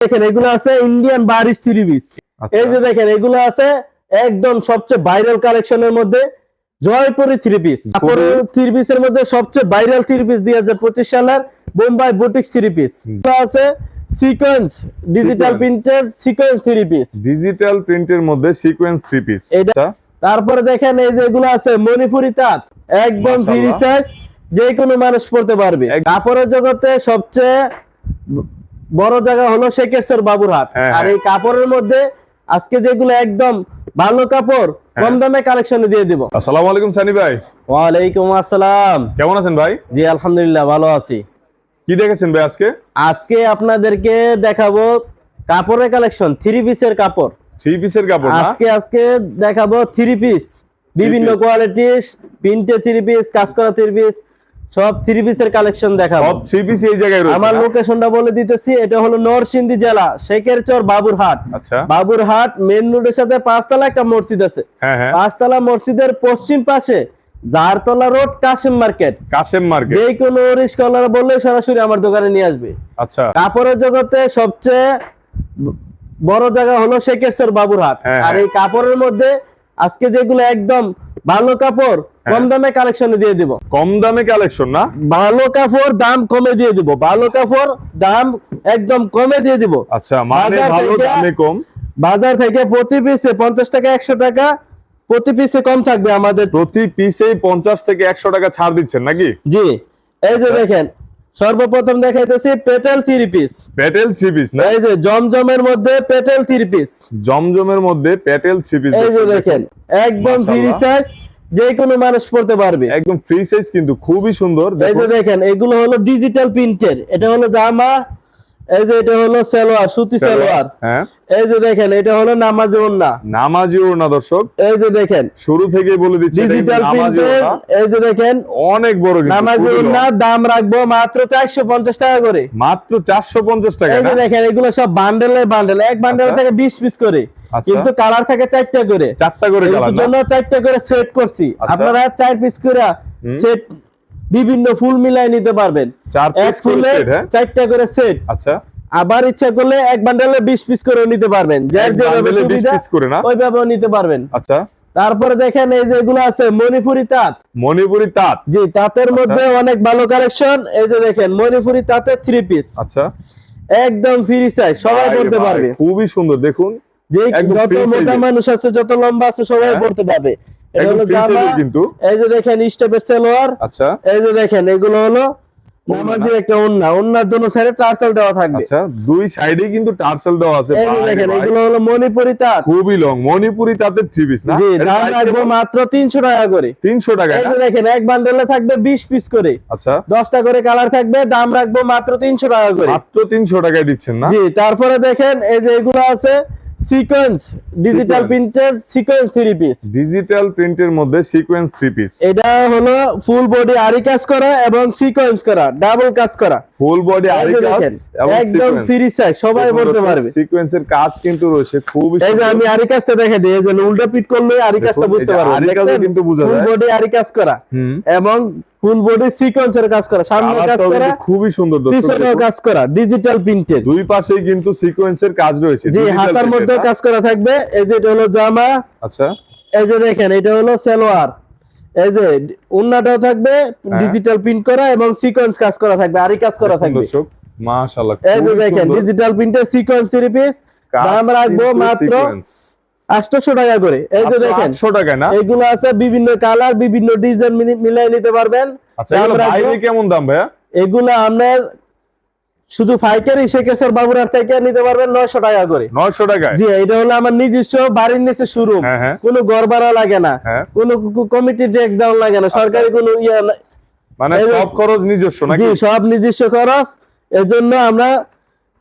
দেখেন এগুলো আছে ইন্ডিয়ান থ্রি পিস আচ্ছা। এই যে দেখেন এগুলো আছে একদম সবচেয়ে ভাইরাল কালেকশনের মধ্যে জয়পুরি থ্রি পিস তারপরে থ্রি পিসের মধ্যে সবচেয়ে ভাইরাল থ্রি পিস দুই হাজার পঁচিশ সালের বোম্বাই বুটিক্স থ্রি পিস আছে সিকোয়েন্স ডিজিটাল প্রিন্টের সিকোয়েন্স থ্রি পিস ডিজিটাল প্রিন্টের মধ্যে সিকোয়েন্স থ্রি পিস এটা- তারপরে দেখেন এই যে এগুলো আছে মণিপুরি তাঁত। একদম ফ্রি সাইজ যে কোনো মানুষ পড়তে পারবে। কাপড়ের জগতে সবচেয়ে বড় জায়গা হলো শেখেশ্বর বাবুরহাট হ্যাঁ, আর হ্যাঁ। এই কাপড়ের মধ্যে আজকে যেগুলো একদম ভালো কাপড়। কম দামে কালেকশনে দিয়ে দিব। আসসালামু আলাইকুম সানি ভাই। ওয়ালাইকুম আসসালাম। কেমন আছেন ভাই? জি আলহামদুলিল্লাহ ভালো আছি। কি দেখেছেন ভাই আজকে? আজকে আপনাদেরকে দেখাবো কাপড়ের কালেকশন থ্রি পিসের কাপড়। থ্রি পিসের কাপড় আজকে আজকে দেখাবো থ্রি পিস বিভিন্ন। কোয়ালিটির প্রিন্টে থ্রি পিস কাজ করা থ্রি পিস সব থ্রি পিসের কালেকশন দেখাবো। সব থ্রি পিস এই জায়গায় রয়েছে আমার লোকেশনটা বলে দিতেছি এটা হলো নরসিংদী জেলা বাবুরহাট। আচ্ছা। বাবুরহাট মেন রোডের সাথে পাঁচতলা একটা মসজিদ আছে। হ্যাঁ হ্যাঁ। পাঁচতলা মসজিদের পশ্চিম পাশে Jartala road Kashim market. Kashem market. যে কোনো রিস্কলার বললে সরাসরি আমার দোকানে নিয়ে আসবে। আচ্ছা। কাপড়ের জগতে সবচেয়ে বড় জায়গা হলো শেখেশ্বর বাবুরহাট। হ্যাঁ, আর। এই কাপড়ের মধ্যে আজকে যেগুলো একদম ভালো কাপড় হ্যাঁ। কম দামে কালেকশনে দিয়ে দিব। কম দামে কালেকশন না? ভালো কাপড় দাম কমে দিয়ে দিব। ভালো কাপড় দাম একদম কমে দিয়ে দিব। আচ্ছা মানে বাজার ভালো দামে কম। বাজার থেকে প্রতি পিসে পঞ্চাশ টাকা একশো টাকা প্রতি পিসে কম থাকবে আমাদের। প্রতি পিসেই পঞ্চাশ থেকে একশো টাকা ছাড় দিচ্ছেন নাকি? জি এই যে আচ্ছা। দেখেন সর্বপ্রথম দেখাইতেছি petal three piece petal three piece না? এই যে জমজমের মধ্যে পেটেল থ্রি পিস জমজমের মধ্যে পেটেল থ্রি পিস এই যে দেখেন একদম ফ্রি। সাইজ যে কোনো মানুষ পড়তে পারবে। একদম ফ্রি সাইজ কিন্তু খুবই সুন্দর এই যে দেখেন। এগুলো হলো ডিজিটাল প্রিন্টের এটা হলো জামা এই যে এটা হলো সালোয়ার সুতি সালোয়ার হ্যাঁ। এই যে দেখেন এটা হলো নামাজি ওন্না নামাজি দর্শক। এই যে দেখেন। শুরু থেকেই বলে দিচ্ছি ডিজিটাল প্রিন্টের এই যে দেখেন অনেক বড় নামাজি ওন্না দাম রাখব মাত্র চারশো পঞ্চাশ টাকা করে। মাত্র চারশো পঞ্চাশ টাকা এই যে দেখেন এগুলো সব বান্ডেলের বান্ডেল এক বান্ডেল আচ্ছা। থেকে বিশ পিস করে। আচ্ছা। কিন্তু কালার থাকে চারটা করে। চারটা করে কালার জন্য চারটা করে সেট করছি। আচ্ছা। আপনারা চার পিস করে সেট বিভিন্ন ফুল মিলাই নিতে পারবেন। চার হ্যাঁ? চারটা করে সেট আচ্ছা। আবার ইচ্ছা করলে এক বান্ডেলে বিশ পিস করে নিতে পারবেন। যার যেভাবে bundle এ 20 সুবিধা piece করে না? ওইভাবে নিতে পারবেন। আচ্ছা। তারপরে দেখেন এই যে এগুলো আছে মণিপুরি তাঁত। মণিপুরি তাঁত। জি তাঁতের মধ্যে অনেক ভালো কালেকশন এই যে দেখেন মণিপুরি তাঁতের থ্রি পিস আচ্ছা। একদম ফ্রি সাইজ সবাই পড়তে পারবে। খুবই সুন্দর দেখুন। যে যত মোটা মানুষ আছে যত লম্বা আছে সবাই হ্যাঁ। পড়তে পারবে। এটা হলো জামা কিন্তু। এই যে দেখেন স্টেপের সালোয়ার। আচ্ছা। এই যে দেখেন এগুলো হলো নামাজের একটা ওন্না ওন্নার দোনো সাইডে টার্সেল দেওয়া থাকবে। আচ্ছা দুই সাইডে কিন্তু টার্সেল দেওয়া আছে দেখেন এগুলো হলো মণিপুরি তাঁত। খুবই লং মণিপুরি তাঁতের থ্রি পিস না? জি দাম রাখব মাত্র তিনশো টাকা করে। তিনশো টাকা এই দেখেন এক বান্ডেলে থাকবে বিশ পিস করে। আচ্ছা। দশটা করে কালার থাকবে দাম রাখব মাত্র তিনশো টাকা করে। মাত্র তিনশো টাকায় দিচ্ছেন না? জি তারপরে দেখেন এই যে এগুলো আছে সিকোয়েন্স ডিজিটাল। প্রিন্টের সিকোয়েন্স থ্রি পিস ডিজিটাল প্রিন্টের মধ্যে সিকোয়েন্স থ্রি পিস এটা হলো ফুল বডি আরি কাজ করা এবং সিকোয়েন্স করা ডাবল কাজ করা। ফুল বডি আরি কাজ এবং একদম ফ্রি সাইজ সবাই পড়তে পারবে। সিকোয়েন্সের কাজ কিন্তু রয়েছে খুবই এই যে আমি আরি কাজটা দেখে দিই যে উল্টা পিট করলে আরি কাজটা বুঝতে পারবেন। আরি কাজও কিন্তু বোঝা ফুল বডি আরি কাজ করা। এবং ফুল বডি সিকোয়েন্সের কাজ করা সামনে কাজ করা খুবই সুন্দর পিছনেও কাজ করা ডিজিটাল প্রিন্টেড দুই পাশেই কিন্তু সিকোয়েন্সের কাজ রয়েছে জি হাতার মধ্যে কাজ করা থাকবে। এই যে এটা হলো জামা আচ্ছা। এই যে দেখেন এটা হলো সালোয়ার। এই যে উন্নাটাও থাকবে হ্যাঁ। ডিজিটাল প্রিন্ট করা এবং সিকোয়েন্স কাজ করা থাকবে আরি কাজ করা থাকবে। দর্শক মাশাআল্লাহ এই যে দেখেন ডিজিটাল প্রিন্টের সিকোয়েন্স থ্রি পিস দাম রাখব মাত্র আটশোশো টাকা করে। এই যে দেখেন 800 টাকায় না? এগুলো আছে বিভিন্ন কালার বিভিন্ন ডিজাইন মিলাই নিতে পারবেন। আচ্ছা কেমন দাম ভাইয়া? এগুলো আপনার শুধু ফাইকারি শেখেশ্বর বাবুরার থেকে নিতে পারবেন নয়শো টাকা করে। 900 টাকায়? জি এটা হলো আমার নিজস্ব বাড়ির নিচে শুরু হ্যাঁ, হ্যাঁ। কোনো ভাড়া লাগে না। হ্যাঁ। কোনো কমিটি ট্যাক্স দেওয়া লাগে না। সরকারি কোনো ইয়ে মানে সব খরচ নিজস্ব নাকি? জি সব নিজস্ব খরচ। এর জন্য আমরা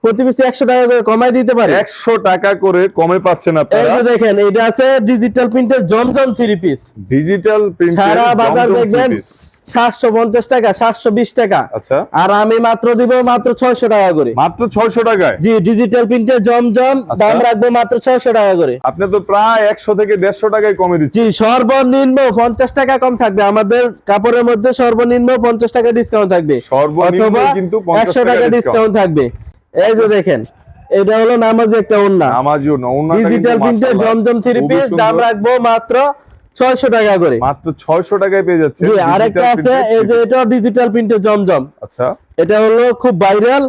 প্রতি পিসে একশো টাকা করে কমাই দিতে পারি। 100 টাকা করে কমে পাচ্ছেন আপনারা। দেখেন এটা আছে ডিজিটাল প্রিন্টের জমজম থ্রি পিস ডিজিটাল প্রিন্টের সারা বাজার দেখবেন পিস সাতশো পঞ্চাশ টাকা সাতশো বিশ টাকা। আচ্ছা। আর আমি মাত্র দিব মাত্র ছয়শো টাকা করে। মাত্র 600 টাকায়? জি ডিজিটাল প্রিন্টের জমজম আচ্ছা। দাম রাখব মাত্র ছয়শো টাকা করে। আপনি তো প্রায় 100 থেকে 150 টাকায় কমে দিচ্ছেন। জি সর্বনিম্ন পঞ্চাশ টাকা কম থাকবে। আমাদের কাপড়ের মধ্যে সর্বনিম্ন পঞ্চাশ টাকা ডিসকাউন্ট থাকবে। সর্বনিম্ন কিন্তু 50 একশো টাকা টাকা ডিসকাউন্ট থাকবে। এই যে দেখেন এটা হলো নামাজি একটা ওন্না নামাজিও না ওন্নাটা কিন্তু ডিজিটাল প্রিন্টের জমজম থ্রি পিস দাম রাখব মাত্র ছয়শো টাকা করে। মাত্র 600 টাকায় পেয়ে যাচ্ছে জি আরেকটা আছে এই যে এটাও ডিজিটাল প্রিন্টের জমজম। আচ্ছা। এটা হলো খুব ভাইরাল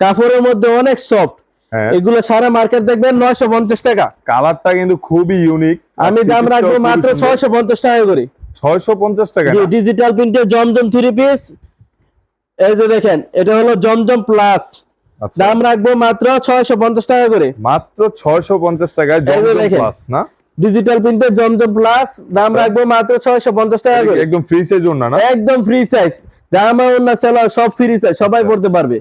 কাপড়ের মধ্যে অনেক সফট হ্যাঁ। এগুলো সারা মার্কেট দেখবেন নয়শো পঞ্চাশ টাকা। কালারটা কিন্তু খুবই ইউনিক আমি দাম রাখব মাত্র ছয়শো পঞ্চাশ টাকা করে। 650 টাকা জি ডিজিটাল প্রিন্টের জমজম থ্রি পিস এই যে দেখেন এটা হলো জমজম প্লাস দাম রাখব মাত্র ছয়শো পঞ্চাশ টাকা করে। মাত্র 650 টাকায় টাকা জমজম প্লাস না? ডিজিটাল প্রিন্টের জমজম প্লাস দাম আচ্ছা। রাখব মাত্র ছয়শো পঞ্চাশ টাকা করে। একদম ফ্রি সাইজ অন্য না? একদম ফ্রি সাইজ জামা অন্য সেলার সব ফ্রি সাইজ সবাই আচ্ছা। পড়তে পারবে।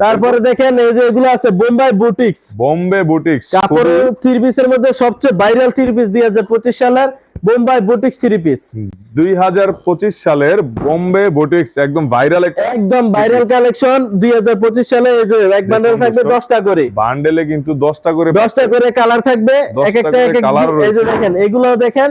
তারপরে দেখেন এই যে এগুলো আছে বোম্বাই বুটিক্স। বোম্বে বুটিক্স কাপড়ের থ্রি পিসের মধ্যে সবচেয়ে ভাইরাল থ্রি পিস দুই হাজার পঁচিশ সালের বোম্বাই বুটিক্স থ্রি পিস দুই হাজার পঁচিশ সালের বোম্বে বুটিক্স একদম ভাইরাল একদম ভাইরাল কালেকশন দুই হাজার পঁচিশ সালে এই যে এক বান্ডেল থাকবে দর্শক। দশটা করে। বান্ডেলে কিন্তু দশটা করে দশটা করে কালার থাকবে এক একটা এক এই যে দেখেন এগুলো দেখেন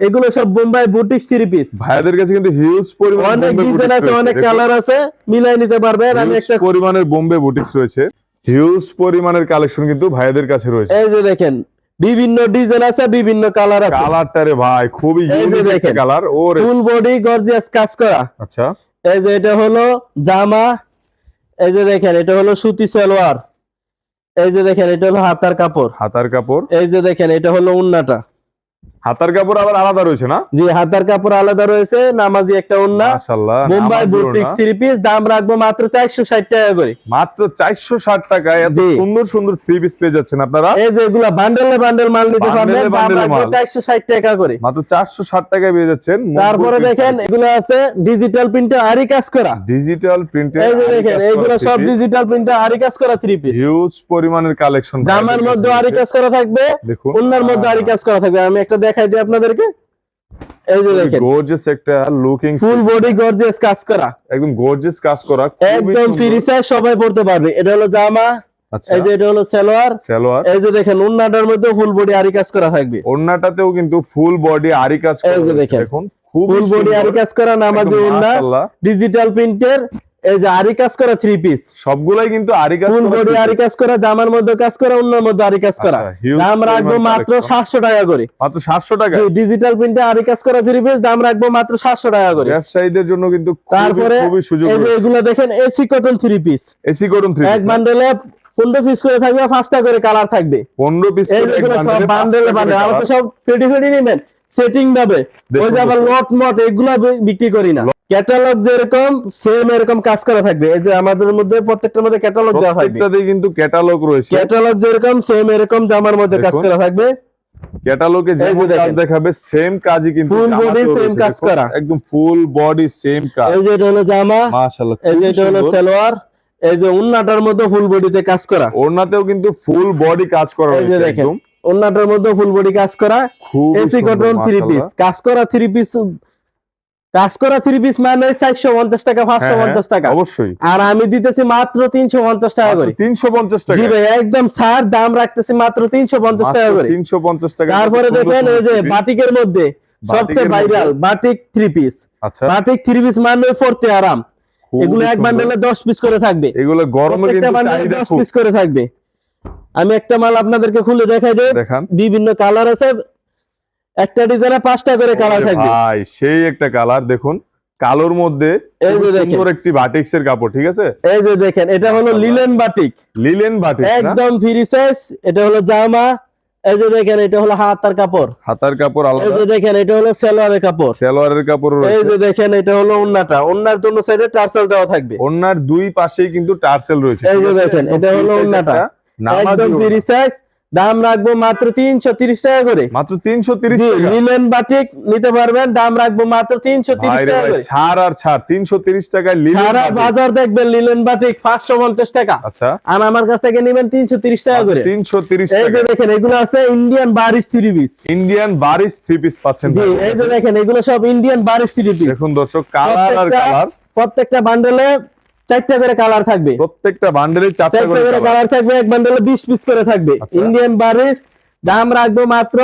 এগুলো সব বোম্বাই বুটিক্স থ্রি পিস ভাইয়াদের কাছে কিন্তু হিউজ পরিমাণ অনেক ডিজাইন আছে অনেক কালার আছে মিলাই নিতে পারবেন। আমি একটা পরিমাণের বোম্বে বুটিক্স রয়েছে। হিউজ পরিমাণের কালেকশন কিন্তু ভাইয়াদের কাছে রয়েছে। এই যে দেখেন বিভিন্ন ডিজাইন আছে বিভিন্ন কালার আছে। কালারটা রে ভাই খুবই ইউনিক একটা কালার ও ফুল বডি গর্জিয়াস কাজ করা। আচ্ছা। এই যে এটা হলো জামা এই যে দেখেন এটা হলো সুতি সালোয়ার। এই যে দেখেন এটা হলো হাতার কাপড়। হাতার কাপড়। এই যে দেখেন এটা হলো উন্নাটা। হাতার কাপড় আবার আলাদা রয়েছে না? জি হাতার কাপড় আলাদা রয়েছে নামাজি একটা উন্না মাশাআল্লাহ নামাজেরও বুটিক্স থ্রি পিস দাম রাখব মাত্র চারশো ষাট টাকা করে। মাত্র 460 টাকায় এত সুন্দর সুন্দর থ্রি পিস পেয়ে যাচ্ছেন আপনারা? এই যে এগুলা বান্ডেলে বান্ডেল মাল নিতে পারবেন দাম রাখব মাল। চারশো ষাট টাকা করে। মাত্র 460 টাকায় পেয়ে যাচ্ছেন তারপরে দেখেন এগুলো আছে ডিজিটাল প্রিন্টে আরি কাজ করা। ডিজিটাল প্রিন্টের এই যে দেখেন এইগুলো সব ডিজিটাল প্রিন্টে আরি কাজ করা থ্রি পিস হিউজ পরিমাণের কালেকশন জামার মধ্যে আরি কাজ করা থাকবে দেখুন। অন্যার মধ্যে আরি কাজ করা থাকবে। আমি একটা দেখাই দিই আপনাদেরকে। এই যে দেখেন। গর্জিয়াস একটা লুকিং ফুল বডি গর্জিয়াস কাজ করা। একদম গর্জিয়াস কাজ করা। একদম। ফ্রি সাইজ সবাই পড়তে পারবে। এটা হলো জামা আচ্ছা। এই যে এটা হলো সালোয়ার। সালোয়ার। এই যে দেখেন উন্নাটার মধ্যে ফুল বডি আরি কাজ করা থাকবে। ওন্নাটাতেও কিন্তু ফুল বডি আরি কাজ করা এই যে দেখেন। ফুল বডি আরি কাজ করা নামাজি উন্না ডিজিটাল প্রিন্টের এই যে আরি কাজ করা থ্রি পিস সবগুলাই কিন্তু আরি কাজ ফুল করা বডি আরি কাজ করা জামার মধ্যে কাজ করা অন্যের মধ্যে আরি কাজ করা। আচ্ছা, দাম রাখব মাত্র collection। সাতশো টাকা করে। মাত্র 700 টাকা? ডিজিটাল প্রিন্টে আরি কাজ করা থ্রি পিস দাম রাখব মাত্র সাতশো টাকা করে। ব্যবসায়ীদের জন্য কিন্তু তারপরে খুবই সুযোগ এগুলো দেখেন এসি কটন থ্রি পিস এসি করুন 3 এক বান্ডেলে পনেরো পিস করে থাকবে পাঁচটা করে কালার থাকবে। 15 পিস বান্ডেলে বান্ডেল আমরা তো সব ফেটি ফেটি নেবেন। সেটিং ভাবে। ওই যে আবার লট মট এগুলা বিক্রি করি না। ক্যাটালগ যেরকম সেম এরকম কাজ করা থাকবে। এই যে আমাদের মধ্যে প্রত্যেকটার মধ্যে ক্যাটালগ দেওয়া থাকবে। প্রত্যেকটাতেই কিন্তু ক্যাটালগ রয়েছে। ক্যাটালগ যেরকম সেম এরকম জামার মধ্যে কাজ করা থাকবে। ক্যাটালগে যে কাজ দেখাবে সেম কাজই কিন্তু ফুল বডি রয়েছে, কাজ করা। একদম ফুল বডি সেম কাজ। এই যে এটা হলো জামা। মাশাআল্লাহ এই যে এটা হলো সালোয়ার। এই যে উন্নাটার মধ্যে ফুল বডিতে কাজ করা। ওড়নাতেও কিন্তু ফুল বডি কাজ করা দেখেন। একদম। উন্নাটার মধ্যে ফুল বডি কাজ করা এসি কটন থ্রি পিস কাজ করা থ্রি পিস কাজ করা থ্রি পিস মানে চারশো পঞ্চাশ টাকা পাঁচশো পঞ্চাশ টাকা। অবশ্যই। আর আমি দিতেছি মাত্র তিনশো পঞ্চাশ টাকা করে। তিনশো পঞ্চাশ টাকা। জি ভাই একদম ছাড় দাম রাখতেছি মাত্র তিনশো পঞ্চাশ টাকা করে। তিনশো পঞ্চাশ টাকা তারপরে দেখেন এই যে বাটিকের মধ্যে সবচেয়ে ভাইরাল? বাটিক থ্রি পিস আচ্ছা। বাটিক থ্রি পিস মানে পড়তে আরাম। এগুলো এক। বান্ডেলে দশ পিস করে থাকবে। এগুলো গরমে কিন্তু চাহিদা দশ পিস করে থাকবে। আমি একটা মাল আপনাদেরকে খুলে দেখাই দেব বিভিন্ন কালার আছে। একটা ডিজাইনে পাঁচটা করে কালার থাকবে। ভাই সেই একটা কালার দেখুন। কালোর মধ্যে এই যে দেখেন। সুন্দর একটি বাটিক্স এর কাপড় ঠিক আছে? এই যে দেখেন এটা হলো লিলেন বাটিক লিলেন বাটিক একদম ফ্রি সাইজ এটা হলো জামা। এই যে দেখেন এটা হলো হাতার কাপড়। হাতার কাপড় আলাদা। এই যে দেখেন এটা হলো সেলোয়ারের কাপড়। সালোয়ারের কাপড় এই যে দেখেন এটা হলো উন্নাটা উন্নার জন্য সাইডে টার্সেল দেওয়া থাকবে। ওনার দুই পাশেই কিন্তু টার্সেল রয়েছে এই যে দেখেন, এটা হলো free একদম ফ্রি সাইজ দাম রাখব মাত্র তিনশো তিরিশ টাকা করে। মাত্র তিনশো তিরিশ টাকা। লিলেন বাটিক নিতে পারবেন দাম রাখব মাত্র তিনশো তিরিশ টাকা করে। ছাড় আর ছাড় তিনশো তিরিশ টাকায় লিলেন সারা বাজার দেখবেন লিলেন বাটিক পাঁচশো পঞ্চাশ টাকা। আচ্ছা। আর আমার কাছ থেকে নেবেন তিনশো তিরিশ টাকা করে। তিনশো তিরিশ এই যে দেখেন এগুলো আছে Indian Barish three piece Indian Barish three piece পাচ্ছেন জি এই যে দেখেন এগুলো সব ইন্ডিয়ান বারিশ থ্রি পিস দেখুন দর্শক কালার আর কালার প্রত্যেকটা বান্ডেলে চারটা করে কালার থাকবে। প্রত্যেকটা বান্ডেলে চারটা করে কালার থাকবে এক বান্ডেলে বিশ পিস করে থাকবে। আচ্ছা। ইন্ডিয়ান বারিশ দাম রাখব মাত্র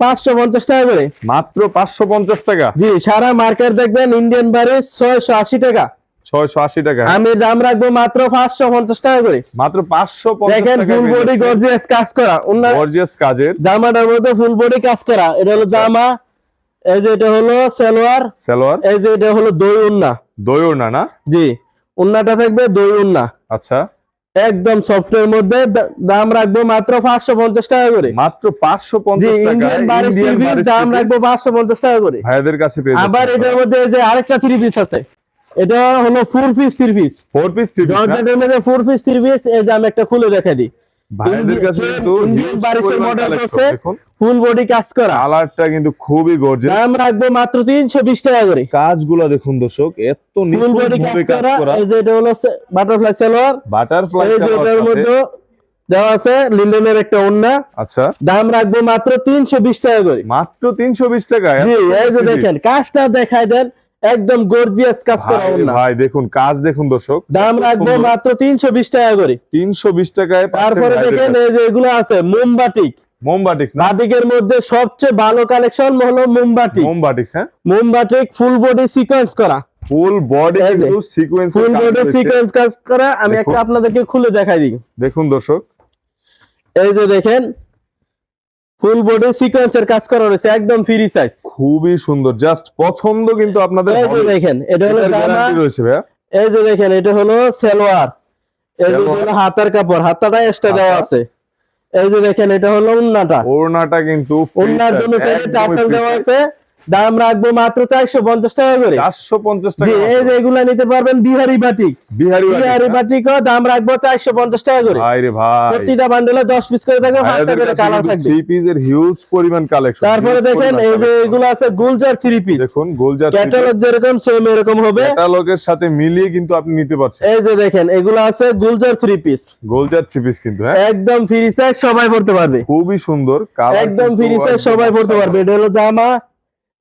পাঁচশো পঞ্চাশ টাকা করে। মাত্র পাঁচশো পঞ্চাশ টাকা? জি সারা মার্কেট দেখবেন ইন্ডিয়ান বারিশ ছয়শো আশি টাকা। ছয়শো আশি টাকা। আমি দাম রাখব মাত্র পাঁচশো পঞ্চাশ টাকা করে। মাত্র পাঁচশো দেখেন ফুল বডি গর্জিয়াস কাজ করা। গর্জিয়াস কাজের। জামাটার মধ্যে ফুল বডি কাজ করা। এটা হলো জামা এই যে এটা হলো সালোয়ার সালোয়ার। এই যে এটা হলো দই ওন্না দই না না? জি। উন্নাটা থাকবে দই উন্না। আচ্ছা। একদম সফটওয়্যার মধ্যে দাম রাখব মাত্র পাঁচশো পঞ্চাশ টাকা করে। মাত্র পাঁচশো পঞ্চাশ দাম রাখব পাঁচশো পঞ্চাশ টাকা করে। ভাইদের কাছে আবার এটার মধ্যে যে আরেকটা থ্রি পিস আছে। এটা হলো four piece three piece four piece three piece four piece three piece এই যে আমি একটা খুলে দেখা দিই। ভাইদের কাছে ফুল বডি কাজ করা। কালারটা কিন্তু খুবই গর্জিয়াস দাম রাখব মাত্র তিনশো বিশ টাকা করে। কাজগুলো দেখুন দর্শক এত ফুল বডি কাজ করা। করা। এই যে এটা হলো বাটারফ্লাই সালোয়ার বাটারফ্লাই এই যে এটার মধ্যে দেওয়া আছে লিলেনের একটা ওন্না আচ্ছা। দাম রাখব মাত্র তিনশো বিশ টাকা করে। মাত্র টাকা এত এই যে দেখেন কাজটা দেখাই দেন। একদম গর্জিয়াস কাজ করা ওন্না ভাই দেখুন কাজ দেখুন দর্শক। দাম রাখব মাত্র তিনশো বিশ টাকা করে। তিনশো বিশ টাকায় পাচ্ছেন তারপরে দেখেন এই যে এগুলো আছে মোমবাটিক মোমবাটিক্স না? বাটিকের মধ্যে সবচেয়ে ভালো কালেকশন হলো মোমবাটিক মোমবাটিক্স হ্যাঁ? মোমবাটিক ফুল বডি সিকোয়েন্স করা। ফুল বডি কিন্তু সিকোয়েন্স ফুল বডি সিকোয়েন্স কাজ করা আমি একটা আপনাদেরকে খুলে দেখাই দিই। দেখুন দর্শক। এই যে দেখেন ফুল বডি সিকোয়েন্সের কাজ করা রয়েছে একদম ফ্রি সাইজ খুবই সুন্দর জাস্ট পছন্দ কিন্তু আপনাদের এই যে দেখেন এটা হলো গ্যারান্টি রয়েছে ভাই এই যে দেখেন এটা হলো সালোয়ার। এই যে হলো হাতার কাপড় হাতাটা এক্সট্রা দেওয়া আছে। এই যে দেখেন এটা হলো উন্নাটা। ওড়নাটা কিন্তু উন্নার জন্য সাইডে টাসেল দেওয়া আছে। দাম রাখব মাত্র চারশো পঞ্চাশ টাকা করে। চারশো পঞ্চাশ টাকা এই যে এগুলা নিতে পারবেন বিহারি বাটিক। বিহারি বিহারি বাটিকও দাম রাখব চারশো পঞ্চাশ টাকা করে। ভাই রে ভাই। প্রতিটা বান্ডেলে দশ পিস করে থাকবে পাঁচটা করে কালার থাকবে। থ্রি পিসের হিউজ পরিমাণ কালেকশন তারপরে দেখেন এই যে এগুলো আছে গুলজার থ্রি পিস দেখুন গোলজার ক্যাটালগ যেরকম সেম এরকম হবে। ক্যাটালগের সাথে মিলিয়ে কিন্তু আপনি নিতে পারছেন। এই যে দেখেন এগুলো আছে Gulzar three piece Gulzar three piece কিন্তু হ্যাঁ। একদম ফ্রি সাইজ সবাই পড়তে পারবে। খুবই সুন্দর একদম ফ্রি সাইজ সবাই পড়তে পারবে। এটা হলো জামা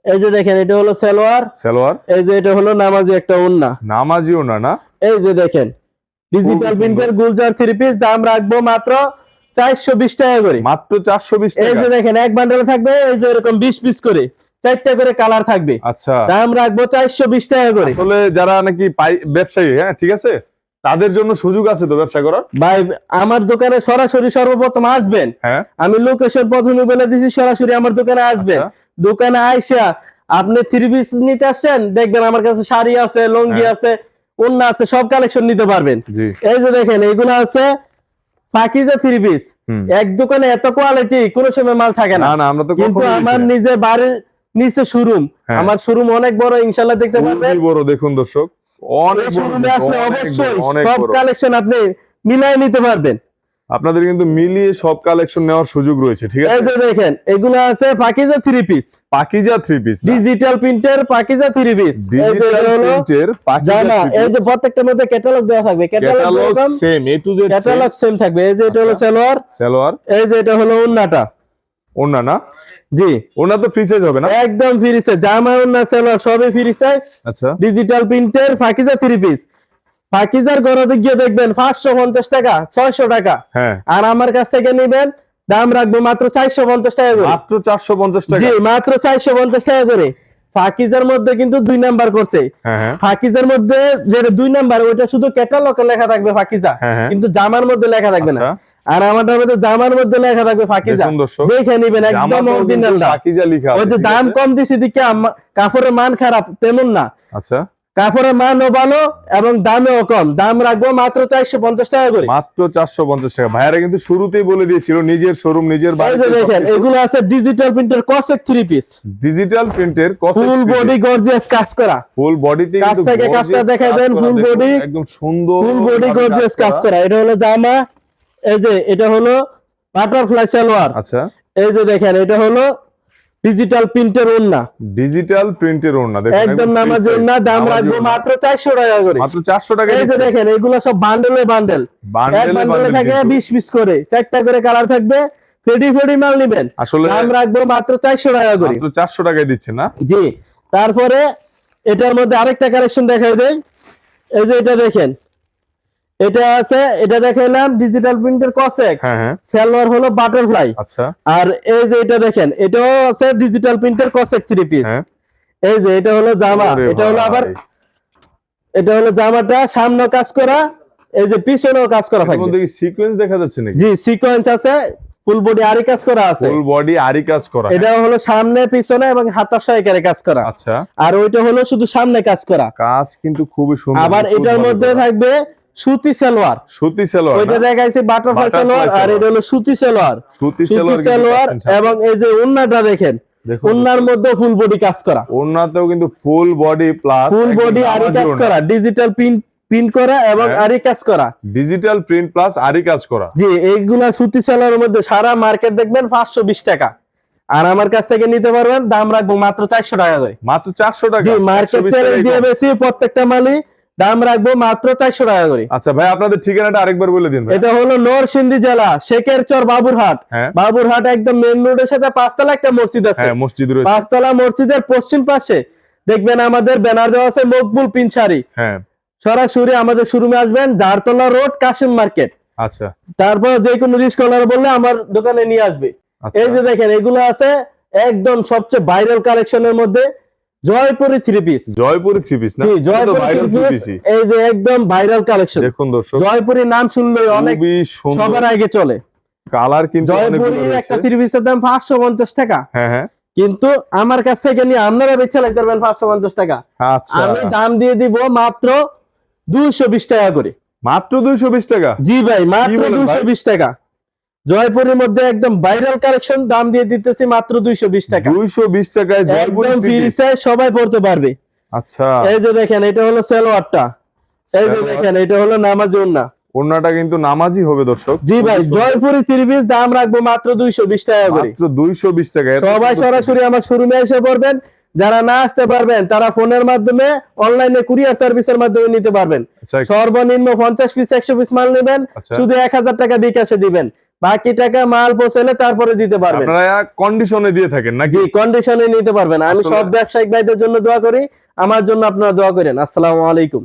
এই যে দেখেন এটা হলো সালোয়ার। সালোয়ার। এই যে এটা হলো নামাজি একটা ওন্না। নামাজিও না না? এই যে দেখেন ডিজিটাল। প্রিন্টের গুলজার থ্রি পিস দাম রাখব মাত্র চারশো বিশ টাকা করে। মাত্র চারশো বিশ এই যে দেখেন এক বান্ডেলে থাকবে এই যে এরকম বিশ পিস করে চারটা করে কালার থাকবে। আচ্ছা। দাম রাখব চারশো বিশ টাকা করে। আসলে যারা নাকি ব্যবসায়ী হ্যাঁ ঠিক আছে? তাদের জন্য সুযোগ আছে তো ব্যবসা করার? ভাই আমার দোকানে সরাসরি সর্বপ্রথম আসবেন। হ্যাঁ। আমি লোকেশন প্রথমে বলে দিছি সরাসরি আমার দোকানে আসবেন। আচ্ছা। দোকানে আইসা আপনি থ্রি পিস নিতে আসছেন দেখবেন আমার কাছে শাড়ি আছে লঙ্গি হ্যাঁ। আছে ওন্না আছে সব কালেকশন নিতে পারবেন। এই যে দেখেন এগুলো আছে পাকিজা থ্রি পিস এক দোকানে এত কোয়ালিটি কোনো সময় মাল থাকে না। না আমরা তো কিন্তু আমার নিজে বাড়ির নিচে শোরুম হ্যাঁ। আমার শোরুম অনেক বড় ইনশাল্লাহ দেখতে পারবেন। বড় দেখুন দর্শক। অনেক শোরুমে আসলে অবশ্যই সব কালেকশন আপনি মিলাই নিতে পারবেন। আপনাদের কিন্তু মিলিয়ে সব কালেকশন নেওয়ার সুযোগ রয়েছে ঠিক এই আছে যে দেখেন এগুলো আছে Pakeeza three piece Pakeeza three piece digital প্রিন্টের পাকিজা থ্রি পিস ডিজিটাল প্রিন্টের জামা এই যে প্রত্যেকটার মধ্যে ক্যাটালগ দেওয়া থাকবে। Catalogue same A to Z catalogue same থাকবে। এই যে এটা হলো আচ্ছা। সালোয়ার। সালোয়ার। এই যে এটা হলো উন্নাটা ওনা না? জি। ওনা তো ফ্রি সাইজ হবে না? একদম ফ্রি সাইজ জামা উন্না সালোয়ার সবই ফ্রি সাইজ আচ্ছা। ডিজিটাল প্রিন্টের পাকিজা থ্রি পিস ফাকিজার গড়াতে গিয়ে দেখবেন পাঁচশো পঞ্চাশ টাকা ছয়শো টাকা। হ্যাঁ। আর আমার কাছ থেকে নিবেন দাম রাখব মাত্র চারশো পঞ্চাশ টাকা করে। মাত্র চারশো পঞ্চাশ টাকা। মাত্র চারশো পঞ্চাশ টাকা করে। ফাকিজার মধ্যে কিন্তু দুই নাম্বার করছে। হ্যাঁ হ্যাঁ। ফাকিজার মধ্যে যে দুই নাম্বার ওইটা শুধু ক্যাটালগে লেখা থাকবে ফাকিজা হ্যাঁ, হ্যাঁ। কিন্তু জামার মধ্যে লেখা থাকবে না। আচ্ছা। আর আমাদের মধ্যে জামার মধ্যে লেখা থাকবে ফাকিজা দেখে নিবেন একদম অরিজিনালটা লেখা ওই যে দাম কম দিছি দিকে কাপড়ের মান খারাপ তেমন না। আচ্ছা। কাপড়ের মানও ভালো এবং দামেও কম। দাম রাখব মাত্র চারশো পঞ্চাশ টাকা করে। মাত্র চারশো পঞ্চাশ টাকা। ভাইয়ারা কিন্তু শুরুতেই বলে দিয়েছিল নিজের শোরুম নিজের দেখেন এগুলো আছে ডিজিটাল প্রিন্টের কসেক থ্রি পিস ডিজিটাল প্রিন্টের ফুল বডি গর্জিয়াস কাজ করা। ফুল বডিতে কাছ থেকে কাজটা দেখাই দেন, full body, একদম সুন্দর ফুল বডি গর্জিয়াস কাজ করা। এটা হলো জামা এই যে এটা হলো বাটারফ্লাই সালোয়ার আচ্ছা। এই যে দেখেন এটা হলো ডিজিটাল প্রিন্টের ওন্না ডিজিটাল প্রিন্টের ওড়না দেখুন একদম নামাজি ওন্না দাম রাখব মাত্র চারশো টাকা করে। মাত্র চারশো টাকা এই যে দেখেন এগুলো সব বান্ডেলে বান্ডেল বান্ডেলে বান্ডেলে থাকে বিশ পিস করে। চারটা করে কালার থাকবে। ফেডি ফেডি মাল নিবেন। আসলে দাম রাখব মাত্র চারশো টাকা করে। মাত্র চারশো টাকায় দিচ্ছে না? জি। তারপরে এটার মধ্যে আরেকটা কালেকশন দেখাই দেয় এই যে এটা দেখেন। এটা আছে এটা দেখাইলাম ডিজিটাল প্রিন্টের কসেক হ্যাঁ হ্যাঁ। সালোয়ার হলো বাটারফ্লাই আচ্ছা। আর এই যে এটা দেখেন এটাও আছে ডিজিটাল প্রিন্টের কসেক থ্রি পিস হ্যাঁ। এই যে এটা হলো জামা এটা হলো আবার এটা হলো জামাটা সামনে কাজ করা এই যে পিছনেও কাজ করা এর থাকবে। কি সিকোয়েন্স দেখা যাচ্ছে নাকি? জি সিকোয়েন্স আছে ফুল বডি আরি কাজ করা আছে। ফুল বডি আরি কাজ করা এটা হলো সামনে পিছনে এবং হাতার সহায়কারে কাজ করা। আচ্ছা। আর ওইটা হলো শুধু সামনে কাজ করা। কাজ কিন্তু খুবই সুন্দর। আবার এটার মধ্যে থাকবে সুতি সালোয়ার। সুতি সালোয়ার ওইটা? দেখাইছে বাটারফ্লাই সালোয়ার আর এটা হলো সুতি সালোয়ার। সুতি সালোয়ার। এবং এই যে উন্নাটা দেখেন উন্নার মধ্যে ফুল বডি কাজ করা। ওড়নাতেও কিন্তু full body plus full body আরি কাজ করা ডিজিটাল পিন পিন করা এবং। আরি কাজ করা। ডিজিটাল প্রিন্ট প্লাস আরি কাজ করা। জি এইগুলা সুতি সালোয়ারের মধ্যে সারা মার্কেট দেখবেন পাঁচশো বিশ টাকা। আর আমার কাছ থেকে নিতে পারবেন দাম রাখব মাত্র চারশো টাকা করে। মাত্র চারশো টাকা। জি মার্কেট 120 চ্যালেঞ্জ দিয়ে বেশি প্রত্যেকটা মালই দাম রাখব মাত্র চারশো টাকা করে। আচ্ছা ভাই আপনাদের ঠিকানাটা আরেকবার বলে দিন এটা হলো নরসিংদী জেলা শেখের চর বাবুরহাট। হ্যাঁ। বাবুরহাট একদম মেন রোডের সাথে পাঁচতলা একটা মসজিদ আছে। হ্যাঁ মসজিদ পাঁচতলা মসজিদের পশ্চিম পাশে। দেখবেন আমাদের ব্যানার দেওয়া আছে মকবুল পিনসারি হ্যাঁ। সরাসরি আমাদের শোরুমে আসবেন জারতলা রোড কাশিম মার্কেট আচ্ছা। তারপর যে কোনো রিস্কলার বললে আমার দোকানে নিয়ে আসবে। আচ্ছা। এই যে দেখেন এগুলো আছে একদম সবচেয়ে ভাইরাল কালেকশনের মধ্যে। Jaipuri three piece Jaipuri three piece না? জয়পুরি এই যে একদম ভাইরাল কালেকশন দেখুন দর্শক। জয়পুরি নাম শুনলে অনেক সবার আগে চলে। কালার কিন্তু জয়পুরি একটা থ্রি পিসের দাম পাঁচশো পঞ্চাশ টাকা। হ্যাঁ হ্যাঁ। কিন্তু আমার কাছ থেকে নিয়ে আপনারা বেচে লাগতে পারবেন পাঁচশো পঞ্চাশ টাকা। আচ্ছা। আমি দাম দিয়ে দিব মাত্র দুইশো বিশ টাকা করে। মাত্র দুইশো বিশ টাকা? জি ভাই মাত্র বলেন দুইশো ভাই? বিশ টাকা। জয়পুরের মধ্যে একদম ভাইরাল কালেকশন দাম দিয়ে দিতেছি মাত্র দুইশো বিশ টাকা। দুইশো বিশ টাকায় জয়পুরি একদম থ্রি ফ্রি পিস সাইজ সবাই পড়তে পারবে। আচ্ছা। এই যে দেখেন এটা হলো সেলোয়ারটা। এই যে দেখেন এটা হলো নামাজি উন্না ওড়নাটা কিন্তু নামাজি হবে দর্শক। জি ভাই জয়পুরি দাম রাখব মাত্র দুইশো বিশ টাকা করে। মাত্র দুইশো বিশ টাকা। সবাই সরাসরি আমার শোরুমে এসে পড়বেন। যারা না আসতে পারবেন তারা ফোনের মাধ্যমে অনলাইনে কুরিয়ার সার্ভিসের মাধ্যমে নিতে পারবেন। আচ্ছা। সর্বনিম্ন পঞ্চাশ পিস একশো পিস মাল নেবেন। আচ্ছা। শুধু এক হাজার টাকা বিকাশে দিবেন। বাকি টাকা মাল পৌঁছালে তারপরে দিতে পারবেন। আপনারা কন্ডিশনে দিয়ে থাকেন নাকি? কন্ডিশনে নিতে পারবেন। আমি সব ব্যবসায়িক ভাইদের জন্য দোয়া করি। আমার জন্য আপনারা দোয়া করেন। আসসালামু আলাইকুম।